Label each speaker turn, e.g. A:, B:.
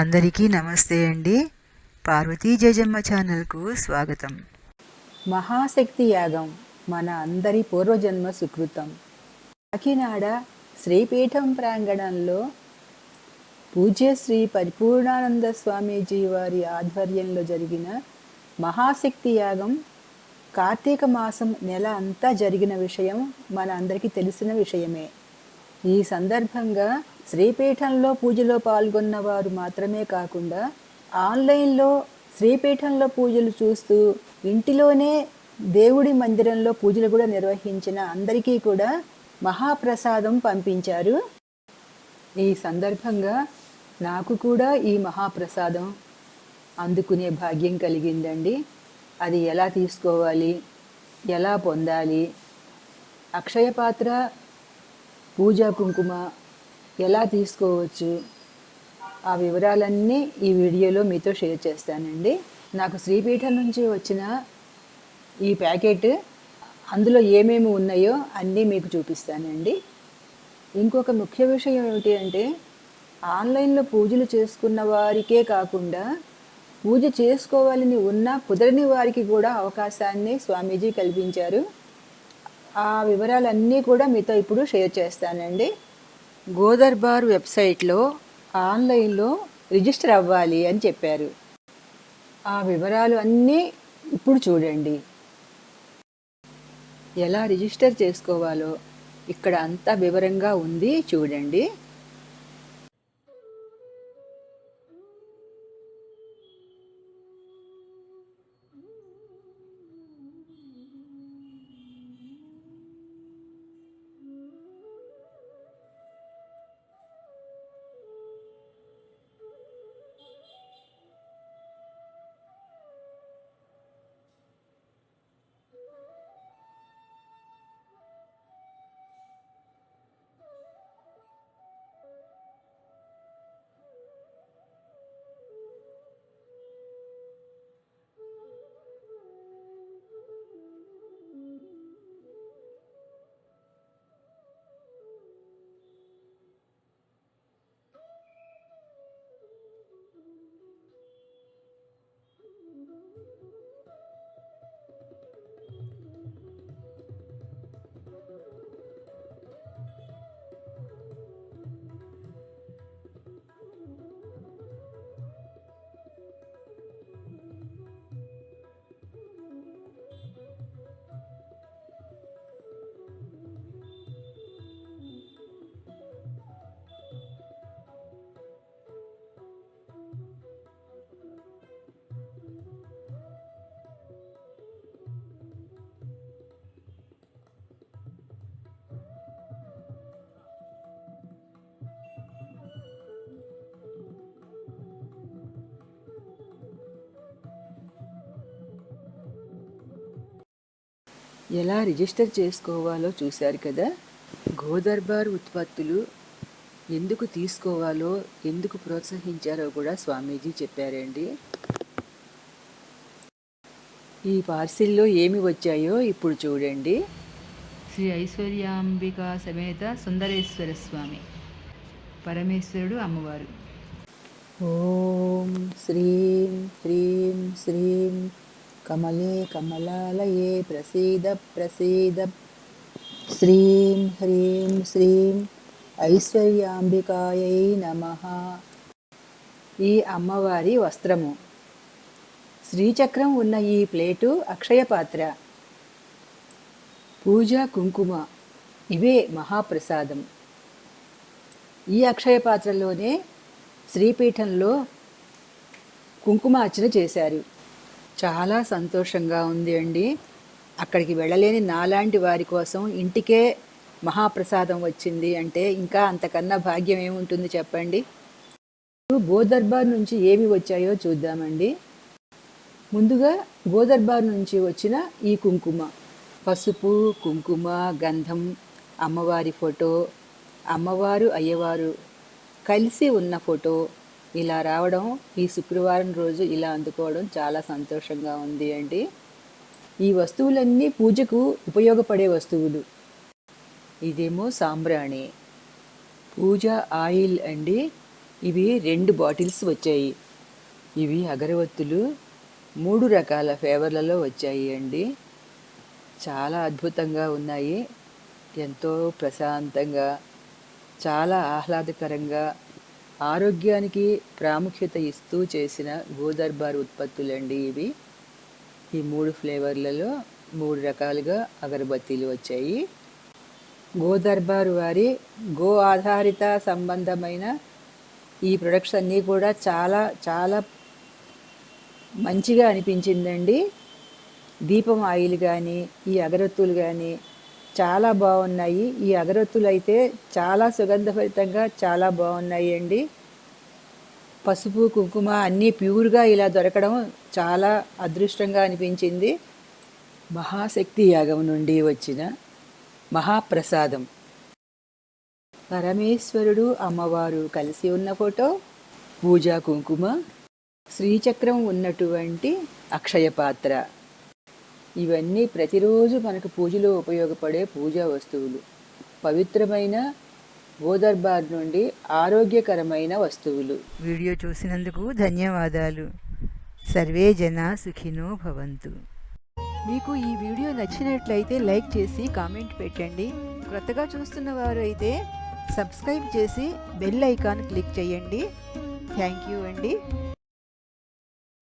A: అందరికీ నమస్తే అండి. పార్వతీ జయజమ్మ ఛానల్కు స్వాగతం.
B: మహాశక్తి యాగం మన అందరి పూర్వజన్మ సుకృతం. కాకినాడ శ్రీపీఠం ప్రాంగణంలో పూజ్య శ్రీ పరిపూర్ణానంద స్వామీజీ వారి ఆధ్వర్యంలో జరిగిన మహాశక్తి యాగం కార్తీక మాసం నెల అంతా జరిగిన విషయం మన అందరికీ తెలిసిన విషయమే. ఈ సందర్భంగా శ్రీపీఠంలో పూజలో పాల్గొన్న వారు మాత్రమే కాకుండా ఆన్లైన్లో శ్రీపీఠంలో పూజలు చూస్తూ ఇంటిలోనే దేవుడి మందిరంలో పూజలు కూడా నిర్వహించిన అందరికీ కూడా మహాప్రసాదం పంపించారు. ఈ సందర్భంగా నాకు కూడా ఈ మహాప్రసాదం అందుకునే భాగ్యం కలిగిందండి. అది ఎలా తీసుకోవాలి? ఎలా పొందాలి? అక్షయ పాత్ర పూజా కుంకుమ ఎలా తీసుకోవచ్చు? ఆ వివరాలన్నీ ఈ వీడియోలో మీతో షేర్ చేస్తానండి. నాకు శ్రీపీఠం నుంచి వచ్చిన ఈ ప్యాకెట్ అందులో ఏమేమి ఉన్నాయో అన్నీ మీకు చూపిస్తానండి. ఇంకొక ముఖ్య విషయం ఏమిటి అంటే ఆన్లైన్లో పూజలు చేసుకున్న వారికే కాకుండా పూజ చేసుకోవాలని ఉన్న కుదరని వారికి కూడా అవకాశాన్ని స్వామీజీ కల్పించారు. ఆ వివరాలన్నీ కూడా మీతో ఇప్పుడు షేర్ చేస్తానండి. గోదర్బార్ వెబ్సైట్లో ఆన్లైన్లో రిజిస్టర్ అవ్వాలి అని చెప్పారు. ఆ వివరాలు అన్నీ ఇప్పుడు చూడండి. ఎలా రిజిస్టర్ చేసుకోవాలో ఇక్కడ అంతా వివరంగా ఉంది చూడండి. ఎలా రిజిస్టర్ చేసుకోవాలో చూశారు కదా. గోదర్బార్ ఉత్పత్తులు ఎందుకు తీసుకోవాలో ఎందుకు ప్రోత్సహించారో కూడా స్వామీజీ చెప్పారండి. ఈ పార్సిల్లో ఏమి వచ్చాయో ఇప్పుడు చూడండి.
C: శ్రీ ఐశ్వర్యాంబిక సమేత సుందరేశ్వర స్వామి పరమేశ్వరుడు అమ్మవారు.
B: ఓం శ్రీం హ్రీం శ్రీం కమలే కమలాలయే ప్రసీద ప్రసీద శ్రీం హ్రీం శ్రీం ఐశ్వర్యాంబికాయై నమ ఈ అమ్మవారి వస్త్రము. శ్రీచక్రం ఉన్న ఈ ప్లేటు అక్షయ పాత్ర పూజ కుంకుమ. ఇవే మహాప్రసాదం. ఈ అక్షయ పాత్రలోనే శ్రీపీఠంలో కుంకుమార్చన చేశారు. చాలా సంతోషంగా ఉంది అండి. అక్కడికి వెళ్ళలేని నాలాంటి వారి కోసం ఇంటికే మహాప్రసాదం వచ్చింది అంటే ఇంకా అంతకన్నా భాగ్యం ఏముంటుంది చెప్పండి? గోదర్బార్ నుంచి ఏమి వచ్చాయో చూద్దామండి. ముందుగా గోదర్బార్ నుంచి వచ్చిన ఈ కుంకుమ. పసుపు కుంకుమ గంధం అమ్మవారి ఫోటో అమ్మవారు అయ్యవారు కలిసి ఉన్న ఫోటో ఇలా రావడం ఈ శుక్రవారం రోజు ఇలా అందుకోవడం చాలా సంతోషంగా ఉంది అండి. ఈ వస్తువులన్నీ పూజకు ఉపయోగపడే వస్తువులు. ఇదేమో సాంబ్రాణి. పూజ ఆయిల్ అండి. ఇవి రెండు బాటిల్స్ వచ్చాయి. ఇవి అగరవత్తులు మూడు రకాల ఫ్లేవర్లలో వచ్చాయి అండి. చాలా అద్భుతంగా ఉన్నాయి. ఎంతో ప్రశాంతంగా చాలా ఆహ్లాదకరంగా ఆరోగ్యానికి ప్రాముఖ్యత ఇస్తూ చేసిన గోదర్బార్ ఉత్పత్తులండి ఇవి. ఈ మూడు ఫ్లేవర్లలో మూడు రకాలుగా అగరబత్తీలు వచ్చాయి. గోదర్బార్ వారి గో ఆధారిత సంబంధమైన ఈ ప్రొడక్ట్స్ అన్నీ కూడా చాలా చాలా మంచిగా అనిపించిందండి. దీపం ఆయిల్ కానీ ఈ అగరత్తులు కానీ చాలా బాగున్నాయి. ఈ అగరొత్తులు అయితే చాలా సుగంధభరితంగా చాలా బాగున్నాయి అండి పసుపు కుంకుమ అన్నీ ప్యూర్గా ఇలా దొరకడం చాలా అదృష్టంగా అనిపించింది. మహాశక్తి యాగం నుండి వచ్చిన మహాప్రసాదం. పరమేశ్వరుడు అమ్మవారు కలిసి ఉన్న ఫోటో పూజా కుంకుమ శ్రీచక్రం ఉన్నటువంటి అక్షయ పాత్ర. ఇవన్నీ ప్రతిరోజు మనకు పూజలో ఉపయోగపడే పూజా వస్తువులు. పవిత్రమైన గోదర్బార్ నుండి ఆరోగ్యకరమైన వస్తువులు.
A: వీడియో చూసినందుకు ధన్యవాదాలు. సర్వే జన సుఖినో భవంతు. మీకు ఈ వీడియో నచ్చినట్లయితే లైక్ చేసి కామెంట్ పెట్టండి. క్రొత్తగా చూస్తున్న వారు అయితే సబ్స్క్రైబ్ చేసి బెల్ ఐకాన్ క్లిక్ చేయండి. థ్యాంక్ యూ అండి.